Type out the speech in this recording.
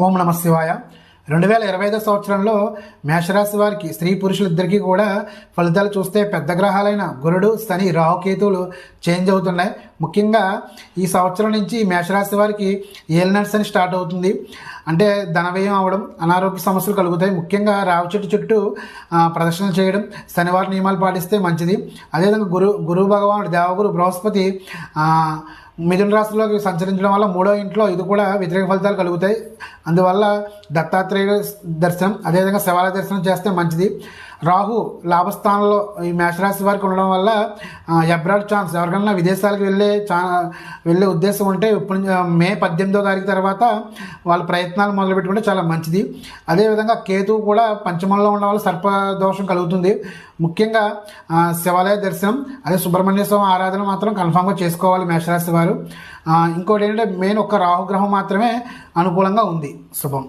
ఓం నమ శివాయ. రెండు వేల ఇరవై ఐదో సంవత్సరంలో మేషరాశి వారికి స్త్రీ పురుషులిద్దరికీ కూడా ఫలితాలు చూస్తే పెద్ద గ్రహాలైన గురుడు శని రాహుకేతువులు చేంజ్ అవుతున్నాయి. ముఖ్యంగా ఈ సంవత్సరం నుంచి మేషరాశి వారికి ఏలినట్స్ అని స్టార్ట్ అవుతుంది. అంటే ధనవ్యయం అవడం అనారోగ్య సమస్యలు కలుగుతాయి. ముఖ్యంగా రావి చెట్టు చుట్టూ ప్రదర్శన చేయడం శనివారం నియమాలు పాటిస్తే మంచిది. అదేవిధంగా గురు గురువు భగవానుడు దేవగురు బృహస్పతి మిథున రాశిలోకి సంచరించడం వల్ల మూడో ఇంట్లో ఇది కూడా వ్యతిరేక ఫలితాలు కలుగుతాయి. అందువల్ల దత్తాత్రేయ దర్శనం అదేవిధంగా శివాలయ దర్శనం చేస్తే మంచిది. రాహు లాభస్థానంలో ఈ మేషరాశి వారికి ఉండడం వల్ల ఎబ్రాడ్ ఛాన్స్ ఎవరికైనా విదేశాలకు వెళ్ళే ఛా వెళ్ళే ఉద్దేశం ఉంటే ఇప్పుడు నుంచి, మే పద్దెనిమిదో తారీఖు తర్వాత వాళ్ళ ప్రయత్నాలు మొదలు పెట్టుకుంటే చాలా మంచిది. అదేవిధంగా కేతువు కూడా పంచమంలో ఉండడం వల్ల సర్పదోషం కలుగుతుంది. ముఖ్యంగా శివాలయ దర్శనం అదే సుబ్రహ్మణ్య స్వామి ఆరాధన మాత్రం కన్ఫామ్గా చేసుకోవాలి మేషరాశి వారు. ఇంకోటి ఏంటంటే మెయిన్ ఒక్క రాహుగ్రహం మాత్రమే అనుకూలంగా ఉంది. శుభం.